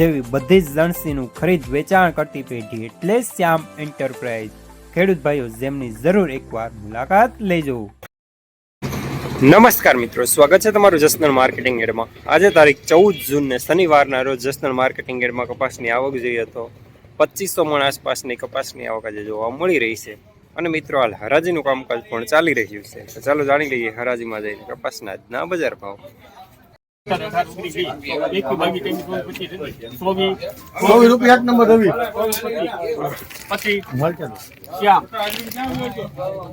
જેવી બધી જ લણસીનું ખરીદ વેચાણ કરતી પેઢી એટલે શ્યામ એન્ટરપ્રાઇઝ. ખેડૂત ભાઈઓ, જેમની જરૂર એકવાર મુલાકાત લેજો. નમસ્કાર મિત્રો, સ્વાગત છે તમારું જસનલ માર્કેટિંગ એડમાં. આજે તારીખ ચૌદ જૂનને શનિવારના રોજ જસનલ માર્કેટિંગ એડમાં કપાસની આવક જોઈએ તો પચીસો મણ આસપાસની કપાસની આવક આજે જોવા મળી રહી છે. અને મિત્રો, હાલ હરાજીનું કામકાજ પણ ચાલી રહ્યું છે. ચાલો જાણી લઈએ હરાજીમાં જઈને કપાસના આજના બજાર ભાવ. ચોવીસ રૂપિયા એક નંબર રવિ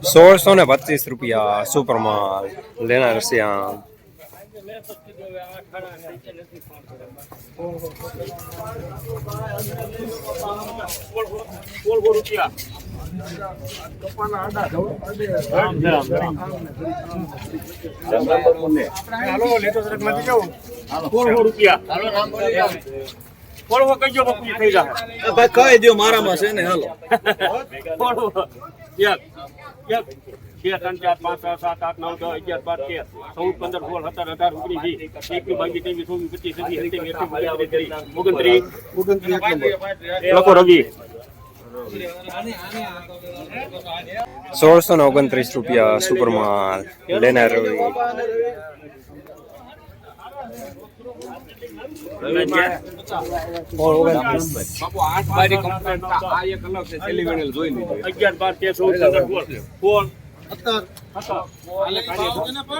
સોળસો ને પચીસ રૂપિયા સુપરમાલ લેનાર શ્યામ પોળવો કહી સાત આઠ નવ દસ અગિયાર બાર તેર ચૌદ પંદર સોળ સત્તર અઢાર ઓગણીસ વીસ એકવીસ બાવીસ ત્રેવીસ ચોવીસ રવિ સોળસો ને ઓગણત્રીસ રૂપિયા સુપરમાલ લેનાર રવિ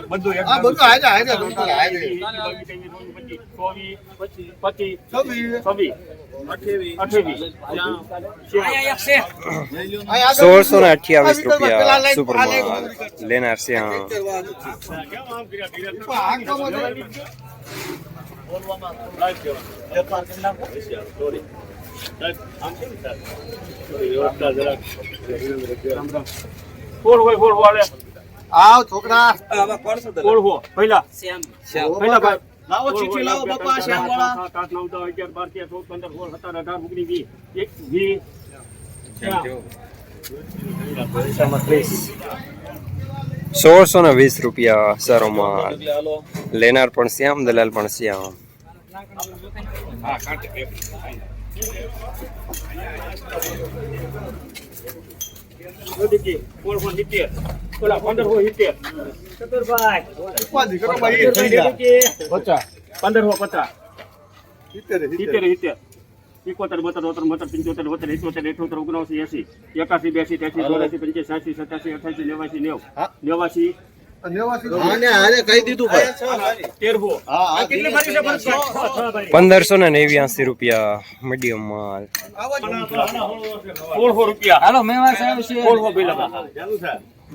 બધું સોળસો ને અઠ્યાવીસ રૂપિયા લાઈન- લેનાર છે વાળે આવ છોકરા. પહેલા. પહેલા ભાઈ. લાવો ચીઠી લાવો બાપા શ્યામવાળા સાત આઠ નવ દસ અગિયાર બાર તેર ચૌદ પંદર સોળ સત્તર અઢાર ઓગણીસ વીસ એક વીસ સોળસો ને વીસ રૂપિયા સારો માલ લેનાર પણ શ્યામ દલાલ પણ શ્યામ. સિત્તેર પેલા પંદર હો સિત્તેર ગયા. પચાસ. સિત્તેર સિત્તેર સિત્તેર એકોતેર બોતેર બોતેર બોતેર પંચોતેર બોતેર ઇઠોતેર ઇઠોતેર ઓગણસી એસી. એકાસી બેસી ત્યાસી ચોરાસી પંચ્યાસી સાસી સત્યાસી અઠાસી નેવાસી નેવ. હા. નેવાસી. આને હારે કહી દીધું ભાઈ. તેરહો હા, હા, આ કેટલી ભરી છે. ભરત? છ, છ ભરી. પંદરસો ને નેવ્યાસી રૂપિયા મીડિયમ માલ. સોળસો રૂપિયા. હાલો મેવા સાહેબ સોળસો પેલા.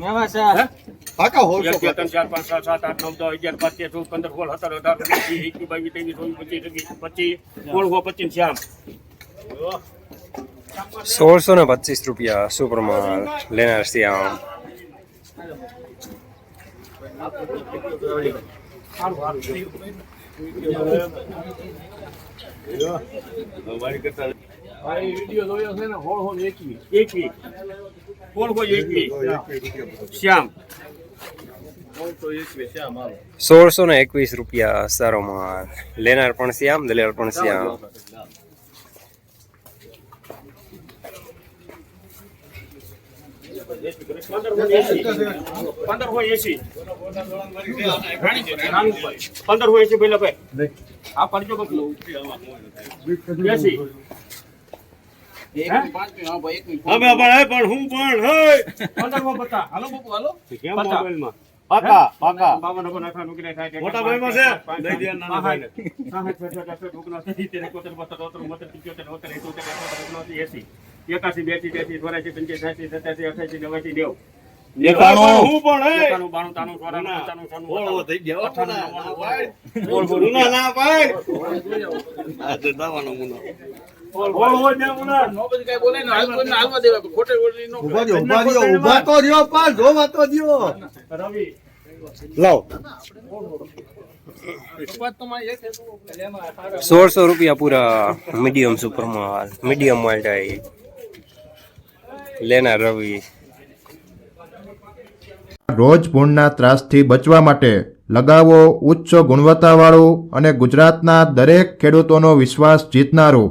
મેવા સાહેબ પાકા હોલ ત્રણ ચાર પાંચ સાત સાત આઠ નવ દસ અગિયાર પાંચ તેર ચૌદ પંદર સોળ સત્તર અઢાર ઓગણીસ વીસ એકવીસ બાવીસ ત્રેવીસ ચોવીસ પચીસ છવ્વીસ પચીસ સોળસો પચીસ શ્યામ. સોળસો ને પચીસ રૂપિયા સુપરમાલ લેનાર શ્યામ. એકવીસ સોળસો એકવીસ શ્યામ. સોળસો ને એકવીસ રૂપિયા સારો માલ લેનાર પણ શ્યામ દલાલ પણ શ્યામ. પંદર હોય એસી. પંદર હોય એસી. પેલા ભાઈ આ પડજો બકલો એસી. હવે પણ પણ હું પણ હે પંદરમાં બતા હાલો બાપુ હાલો. કેમ મોબાઈલમાં? પાકા પાકા. બાબા નકો નાખા નુકરે થાય મોટા ભાઈમાં છે? દઈ દે નાના ભાઈને. સાઠ સાઠ સાઠ ઓગણ સિત્તેર એકોતેર બોતેર તોતેર બોતેર પંચોતેર ઓતર એકોતેર એકોતેર ઓતર એસી એકાસી બ્યાસી ત્યાસી ચોરાસી પંચ્યાસી સત્યાસી અઠાસી નેવાસી નેવું. ભાઈ. ના ના ભાઈ. દાવાનો મુનો. સોળસો રૂપિયા પૂરા મીડિયમ સુપર માલ મીડિયમ માલ લેના રવિ. રોજ ભૂણના ત્રાસથી બચવા માટે લગાવો ઉચ્ચ ગુણવત્તાવાળું અને ગુજરાતના દરેક ખેડૂતોનો વિશ્વાસ જીતનારું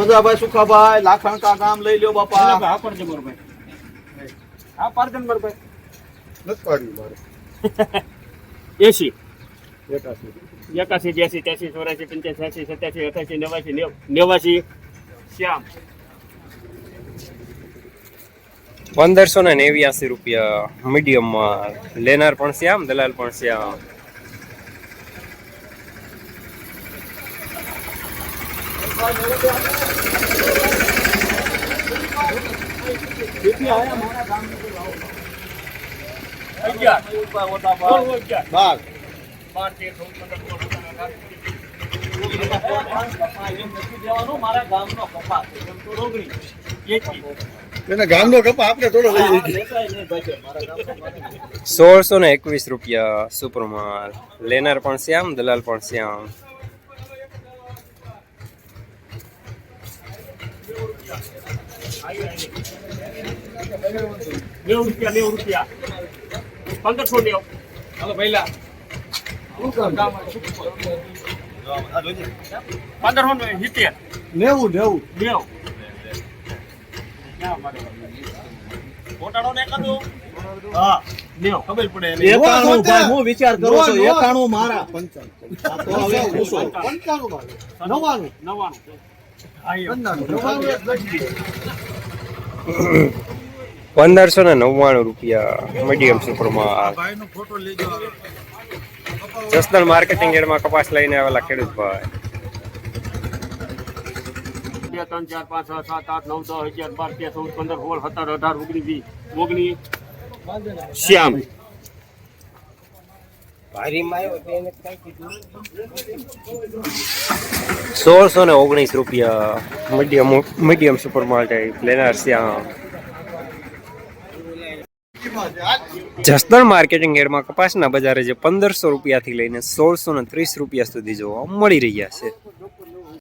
મજાભાઈ સુખાભાઈ લાખણકા ગામ લઈ લ્યો બાપા. આ પડજે બરોબર આ પાડજે બરોબર નથી પાડ્યું મારે. એસી એકાસી. બ્યાસી ત્યાસી ચોરાસી પંચ્યાસી છ્યાસી સત્યાસી અઠાસી નેવાસી નેવ- નેવાસી. શ્યામ. પંદરસો ને નેવ્યાસી રૂપિયા મીડિયમમાં લેનાર પણ શ્યામ દલાલ પણ શ્યામ અગિયાર સોળ, અગિયાર બાર કપા આપણે થોડો સોળસો ને એકવીસ રૂપિયા સુપર માલ લેનાર પણ શ્યામ, દલાલ પણ શ્યામ. નેવું રૂપિયા નેવું રૂપિયા. પંદરસો નેવું પંદરસો સિત્તેર. નેવું નેવું. નેવું. પોતાનો ને કદું હા ખબર પડે એકાણું ભાઈ હું વિચાર કરું છું એકાણું મારા. આ તો પંચાણું મારે. નવ્વાણું. પંદરસો ને નવ્વાણું રૂપિયા મીડિયમ સુપર માલ જસદણ માર્કેટિંગ એડમાં કપાસ લઈને આવેલા ખેડૂત ભાઈ. બે ત્રણ ચાર પાંચ છ સાત આઠ નવ દસ અગિયાર બાર તેર ચૌદ પંદર સોળ સત્તર અઢાર ઓગણીસ વીસ ઓગણીસ. શ્યામ. સોળસો ને ઓગણીસ રૂપિયા medium medium super market type લેનાર શ્યામ જસદણ માર્કેટિંગ યાર્ડમાં કપાસના બજારે જે પંદરસો રૂપિયાથી લઈને સોળસો ને ત્રીસ રૂપિયા સુધી જોવા મળી રહ્યા છે.